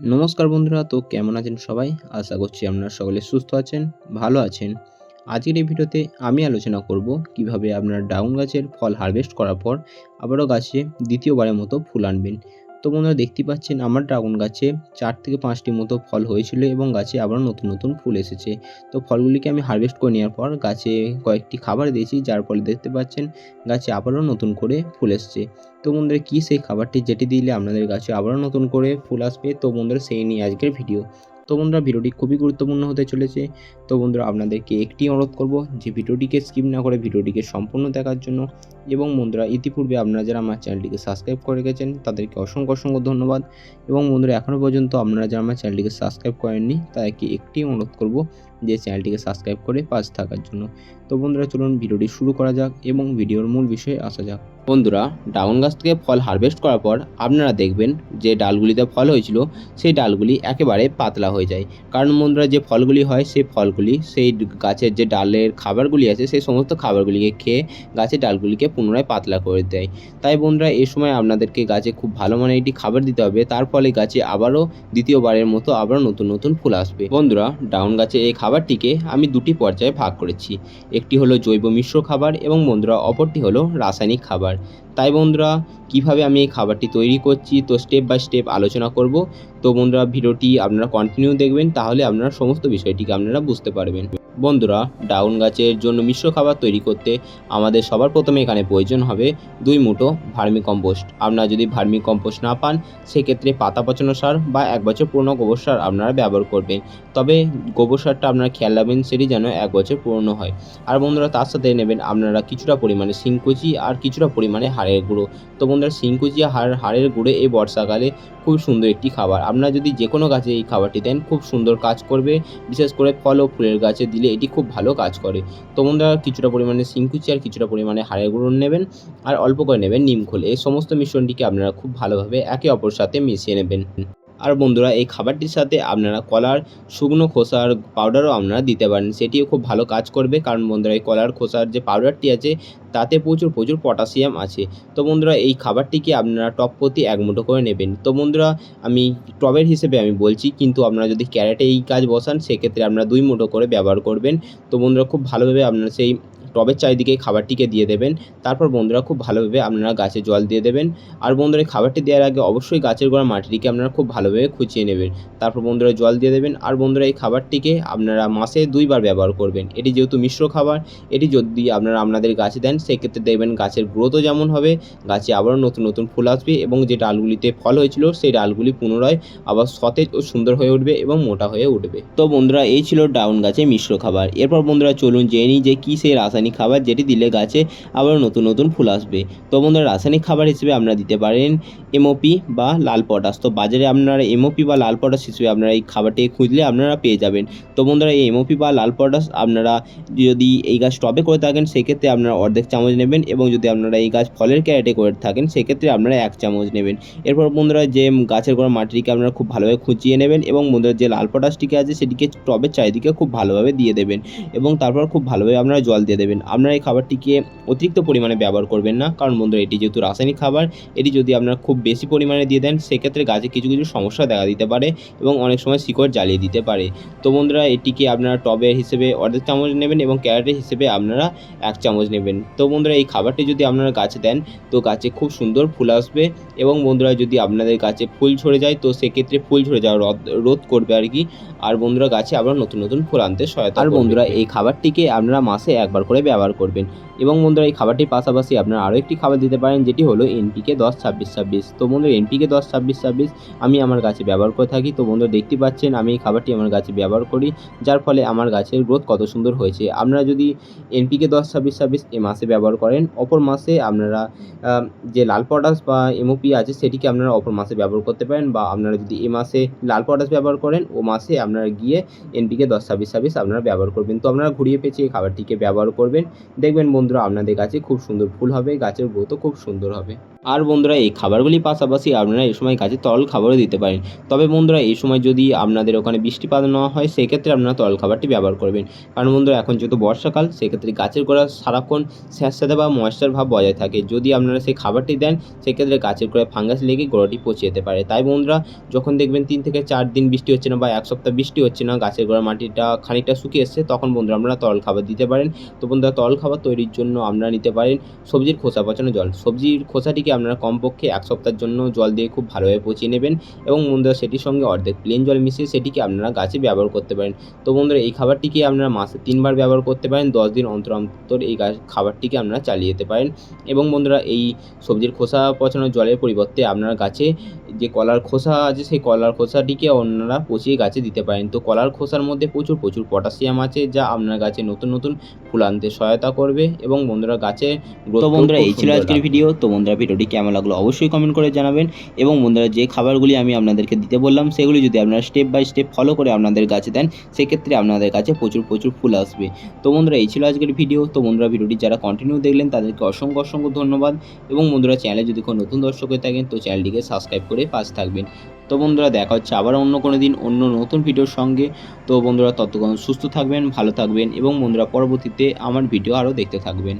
নমস্কার বন্ধুরা, তো কেমন আছেন সবাই? আশা করছি আপনারা সকলে সুস্থ আছেন, ভালো আছেন। আজকের এই ভিডিওতে আমি আলোচনা করব কীভাবে আপনার ডাউন গাছের ফল হারভেস্ট করার পর আবারও গাছে দ্বিতীয়বারের মতো ফুল আনবেন। তো বন্ধুরা দেখতে পাচ্ছেন আমার ড্রাগন গাছে চার থেকে পাঁচটি মতো ফল হয়েছিল এবং গাছে আবার নতুন নতুন ফুল এসেছে। তো ফলগুলিকে আমি হারভেস্ট করে নেওয়ার পর গাছে কয়েকটি খাবার দিয়েছি, যার ফলে দেখতে পাচ্ছেন গাছে আবারও নতুন করে ফুল এসছে। তো বন্ধুরা কী সেই খাবারটি যেটি দিলে আপনাদের গাছে আবারও নতুন করে ফুল আসবে? তো বন্ধুরা সেই নিয়ে আজকের ভিডিও তো বন্ধুরা ভিডিওটি খুবই গুরুত্বপূর্ণ হতে চলেছে। তো বন্ধুরা আপনাদেরকে একটি অনুরোধ করব যে ভিডিওটিকে স্কিপ না করে ভিডিওটিকে সম্পূর্ণ দেখার জন্য এবং বন্ধুরা, ইতিপূর্বে আপনারা যারা আমার চ্যানেলটিকে সাবস্ক্রাইব করে রেখেছেন, তাদেরকে অসংখ্য অসংখ্য ধন্যবাদ। এবং বন্ধুরা এখনও পর্যন্ত আপনারা যারা আমার চ্যানেলটিকে সাবস্ক্রাইব করেননি, তাদেরকে একটি অনুরোধ করব যে চ্যানেলটিকে সাবস্ক্রাইব করে পাশ থাকার জন্য। তো বন্ধুরা, চলুন ভিডিওটি শুরু করা যাক এবং ভিডিওর মূল বিষয়ে আসা যাক। বন্ধুরা, ডাউন গাছ থেকে ফল হারভেস্ট করার পর আপনারা দেখবেন যে ডালগুলিতে ফল হয়েছিল, সেই ডালগুলি একেবারে পাতলা হয়ে যায়। কারণ বন্ধুরা, যে ফলগুলি হয়, সেই ফলগুলি সেই গাছের যে ডালের খাবারগুলি আছে, সেই সমস্ত খাবারগুলিকে খেয়ে গাছের ডালগুলিকে পুনরায় পাতলা করে দেয়। তাই বন্ধুরা এই সময় আপনাদেরকে গাছে খুব ভালো মানের একটি খাবার দিতে হবে। তার ফলে গাছে আবারও দ্বিতীয়বারের মতো আবারও নতুন নতুন ফুল আসবে। বন্ধুরা, ডাউন গাছে এই খাবারটিকে আমি দুটি পর্যায়ে ভাগ করেছি। একটি হলো জৈব মিশ্র খাবার এবং বন্ধুরা, অপরটি হলো রাসায়নিক খাবার। তাই বন্ধুরা, কীভাবে আমি এই খাবারটি তৈরি করছি, তো স্টেপ বাই স্টেপ আলোচনা করব। তো বন্ধুরা, ভিডিওটি আপনারা কন্টিনিউ দেখবেন, তাহলে আপনারা সমস্ত বিষয়টিকে আপনারা বুঝতে পারবেন। বন্ধুরা, ডাউন গাছের জন্য মিশ্র খাবার তৈরি করতে আমাদের সবার প্রথমে এখানে প্রয়োজন হবে দুই মুঠো ভার্মি কম্পোস্ট আপনারা যদি ভার্মি কম্পোস্ট না পান, সেক্ষেত্রে পাতা পচানো সার বা এক বছর পুরনো গোবর সার আপনারা ব্যবহার করবেন। তবে গোবর সারটা আপনারা খেয়াল রাখবেন, সেটি যেন এক বছর পুরনো হয়। আর বন্ধুরা, তার সাথে নেবেন আপনারা কিছুটা পরিমাণে শিংকুচি আর কিছুটা পরিমাণে হাড়ের গুঁড়ো। তো বন্ধুরা, শিংকুচি হাড় হাড়ের গুঁড়ো এই বর্ষাকালে খুব সুন্দর একটি খাবার। আপনারা যদি যে কোনো গাছে এই খাবারটি দেন, খুব সুন্দর কাজ করবে। বিশেষ করে ফল ও ফুলের গাছে দিলে এটি খুব ভালো কাজ করে। তো বন্ধুরা কিছুটা পরিমাণে সিংকুচি আর কিছুটা পরিমাণে হাড়ের গুঁড়ো নেবেন আর অল্প করে নেবেন নিমখোল এই সমস্ত মিশ্রণটিকে আপনারা খুব ভালোভাবে একে অপর সাথে মিশিয়ে নেবেন। আর বন্ধুরা, এই খাবারটির সাথে আপনারা কলার শুকনো খোসার পাউডারও আপনারা দিতে পারেন। সেটিও খুব ভালো কাজ করবে, কারণ বন্ধুরা, এই কলার খোসার যে পাউডারটি আছে, তাতে প্রচুর প্রচুর পটাশিয়াম আছে। তো বন্ধুরা, এই খাবারটিকে আপনারা টপ প্রতি এক মুঠো করে নেবেন। তো বন্ধুরা, আমি টবের হিসেবে আমি বলছি, কিন্তু আপনারা যদি ক্যারেটে এই কাজ বসান, সেক্ষেত্রে আপনারা দুই মুঠো করে ব্যবহার করবেন। তো বন্ধুরা, খুব ভালোভাবে আপনারা সেই টবের চারিদিকে খাবারটিকে দিয়ে দেবেন। তারপর বন্ধুরা খুব ভালোভাবে আপনারা গাছে জল দিয়ে দেবেন। আর বন্ধুরা খাবারটি দেওয়ার আগে অবশ্যই গাছের গোড়া মাটিটিকে আপনারা খুব ভালোভাবে খুঁচিয়ে নেবেন। তারপর বন্ধুরা জল দিয়ে দেবেন। আর বন্ধুরা এই খাবারটিকে আপনারা মাসে দুইবার ব্যবহার করবেন। এটি যেহেতু মিশ্র খাবার, এটি যদি আপনারা আপনাদের গাছে দেন, সেক্ষেত্রে দেখবেন গাছের গ্রোথও যেমন হবে, গাছে আবারও নতুন নতুন ফুল আসবে এবং যে ডালগুলিতে ফল হয়েছিল, সেই ডালগুলি পুনরায় আবার সতেজ ও সুন্দর হয়ে উঠবে এবং মোটা হয়ে উঠবে। তো বন্ধুরা, এই ছিল ডাউন গাছে মিশ্র খাবার। এরপর বন্ধুরা চলুন জেনে নিই যে কী সেই রাসায়নিক খাবার যেটি দিলে গাছে আবার নতুন নতুন ফুল আসবে। তো বন্ধুরা, রাসায়নিক খাবার হিসেবে আপনারা দিতে পারেন এমওপি বা লাল পটাশ। তো বাজারে আপনারা এমওপি বা লাল পটাশ হিসেবে আপনারা এই খাবারটি খুঁজলে আপনারা পেয়ে যাবেন। তো বন্ধুরা, এই এমওপি বা লাল পটাশ আপনারা যদি এই গাছ টবে করে থাকেন, সেক্ষেত্রে আপনারা অর্ধেক চামচ নেবেন এবং যদি আপনারা এই গাছ ফলের ক্যারেটে করে থাকেন, সেক্ষেত্রে আপনারা এক চামচ নেবেন। এরপর বন্ধুরা, যে গাছের গোড়া মাটিটিকে আপনারা খুব ভালোভাবে খুঁচিয়ে নেবেন এবং বন্ধুরা, যে লাল পটাশটিকে আছে, সেটিকে টবের চারিদিকে খুব ভালোভাবে দিয়ে দেবেন এবং তারপর খুব ভালোভাবে আপনারা জল দিয়ে দেবেন। আপনারা এই খাবারটিকে অতিরিক্ত পরিমাণে ব্যবহার করবেন না। কারণ বন্ধুরা এটি যেহেতু রাসায়নিক খাবার এটি যদি আপনারা খুব বেশি পরিমাণে দিয়ে দেন সেক্ষেত্রে গাছে কিছু কিছু সমস্যা দেখা দিতে পারে এবং অনেক সময় শিকড় জ্বালিয়ে দিতে পারে। তো বন্ধুরা এটিকে আপনারা টবের হিসেবে অর্ধেক চামচ নেবেন এবং ক্যারেটের হিসেবে আপনারা এক চামচ নেবেন। তো বন্ধুরা এই খাবারটি যদি আপনারা গাছে দেন তো গাছে খুব সুন্দর ফুল আসবে এবং বন্ধুরা যদি আপনাদের গাছে ফুল ঝরে যায় তো সেক্ষেত্রে ফুল ঝরে যাওয়া রোধ রোধ করবে আর কি। আর বন্ধুরা গাছে আবার নতুন নতুন ফুল আনতে সহায়তা আর বন্ধুরা এই খাবারটিকে আপনারা মাসে একবার করে ব্যবহার করবেন। এবং বন্ধুরা, এই খাবারটির পাশাপাশি আপনারা আরও একটি খাবার দিতে পারেন, যেটি হলো এনপিকে দশ ছাব্বিশ ছাব্বিশ। তো বন্ধুরা, এনপিকে দশ ছাব্বিশ ছাব্বিশ আমি আমার গাছে ব্যবহার করে থাকি। তো বন্ধুরা, দেখতে পাচ্ছেন আমি এই খাবারটি আমার গাছে ব্যবহার করি, যার ফলে আমার গাছের গ্রোথ কত সুন্দর হয়েছে। আপনারা যদি এনপিকে দশ ছাব্বিশ ছাব্বিশ এ মাসে ব্যবহার করেন, অপর মাসে আপনারা যে লাল পটাশ বা এমওপি আছে, সেটিকে আপনারা অপর মাসে ব্যবহার করতে পারেন বা আপনারা যদি এ মাসে লাল পটাশ ব্যবহার করেন, ও মাসে আপনারা গিয়ে এনপিকে দশ ছাব্বিশ ছাব্বিশ আপনারা ব্যবহার করবেন। তো আপনারা ঘুরিয়ে পেঁচিয়ে এই খাবারটিকে ব্যবহার করবেন করবেন। দেখবেন বন্ধুরা, আপনাদের গাছে খুব সুন্দর ফুল হবে, গাছের গ্রোথও খুব সুন্দর হবে। আর বন্ধুরা, এই খাবারগুলির পাশাপাশি আপনারা এই সময় গাছে তরল খাবারও দিতে পারেন। তবে বন্ধুরা, এই সময় যদি আপনাদের ওখানে বৃষ্টিপাত না হয়, সেক্ষেত্রে আপনারা তরল খাবারটি ব্যবহার করবেন। কারণ বন্ধুরা, এখন যেহেতু বর্ষাকাল, সেক্ষেত্রে গাছের গোড়া সারাক্ষণ স্যাঁতস্যাঁতে বা ময়েশ্চার ভাব বজায় থাকে। যদি আপনারা সেই খাবারটি দেন, সেক্ষেত্রে গাছের গোড়ায় ফাঙ্গাস লেগে গোড়াটি পচে যেতে পারে। তাই বন্ধুরা, যখন দেখবেন তিন থেকে চার দিন বৃষ্টি হচ্ছে না বা এক সপ্তাহ বৃষ্টি হচ্ছে না, গাছের গোড়া মাটিটা খানিকটা শুকিয়ে এসছে, তখন বন্ধুরা আপনারা তরল খাবার দিতে পারেন। তো বন্ধুরা তরল খাবার তৈরির জন্য আপনারা নিতে পারেন সবজির খোসা পচানো জল। সবজির খোসাটিকে আপনারা কমপক্ষে এক সপ্তাহের জন্য জল দিয়ে খুব ভালোভাবে পচিয়ে নেবেন এবং বন্ধুরা সেটির সঙ্গে অর্ধেক প্লেন জল মিশিয়ে সেটিকে আপনারা গাছে ব্যবহার করতে পারেন। তো বন্ধুরা এই খাবারটিকে আপনারা মাসে তিনবার ব্যবহার করতে পারেন, দশ দিন অন্তর অন্তর এই খাবারটিকে আপনারা চালিয়ে যেতে পারেন। এবং বন্ধুরা এই সবজির খোসা পচানো জলের পরিবর্তে আপনারা গাছে যে কলার খোসা আছে সেই কলার খোসাটিকে আপনারা পচিয়ে গাছে দিতে পারেন। তো কলার খোসার মধ্যে প্রচুর প্রচুর পটাশিয়াম আছে যা আপনার গাছে নতুন নতুন ফুল আনতে সহায়তা করবে এবং বন্ধুরা গাছে তো বন্ধুরা এই ছিল আজকের ভিডিও তো বন্ধুরা ভিডিওটি কেমন লাগল অবশ্যই কমেন্ট করে জানাবেন এবং বন্ধুরা যে খাবারগুলি আমি আপনাদেরকে দিতে বললাম সেগুলি যদি আপনারা স্টেপ বাই স্টেপ ফলো করে আপনাদের গাছে দেন সেক্ষেত্রে আপনাদের কাছে প্রচুর প্রচুর ফুল আসবে। তো বন্ধুরা এই ছিল আজকের ভিডিও তো বন্ধুরা ভিডিওটি যারা কন্টিনিউ দেখলেন তাদেরকে অসংখ্য অসংখ্য ধন্যবাদ এবং বন্ধুরা চ্যানেলে যদি কোনো নতুন দর্শক হয়ে থাকেন তো চ্যানেলটিকে সাবস্ক্রাইব করে পাশে থাকবেন। তো বন্ধুরা, দেখা হচ্ছে আবার অন্য কোনো দিন, অন্য নতুন ভিডিওর সঙ্গে। তো বন্ধুরা, ততক্ষণ সুস্থ থাকবেন, ভালো থাকবেন এবং বন্ধুরা, পরবর্তীতে আমার ভিডিও আরও দেখতে থাকবেন।